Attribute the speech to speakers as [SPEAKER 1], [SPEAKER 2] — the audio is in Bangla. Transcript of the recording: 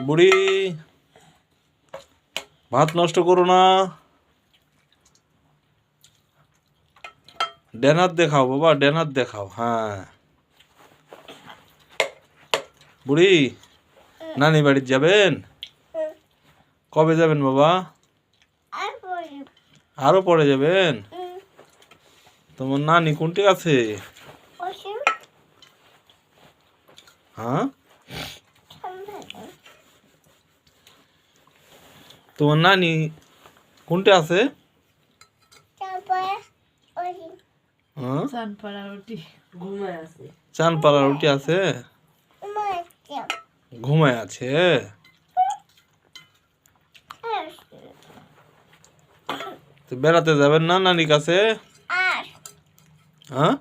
[SPEAKER 1] বুড়ি ভাত নষ্ট করো না। ডেনার দেখাও বাবা ডেনার দেখাও হ্যাঁ। বুড়ি নানি বাড়ির যাবেন? কবে যাবেন বাবা?
[SPEAKER 2] আর
[SPEAKER 1] আরও পরে যাবেন? তোমার নানি কোনটি আছে? হ্যাঁ? তোমার নানি কোনটা আছে? হ্যাঁ?
[SPEAKER 3] চানপাড়া রুটি ঘুমায় আছে।
[SPEAKER 1] ঘুমায় আছে। তো বেড়াতে যাবেন না নানির কাছে? হ্যাঁ?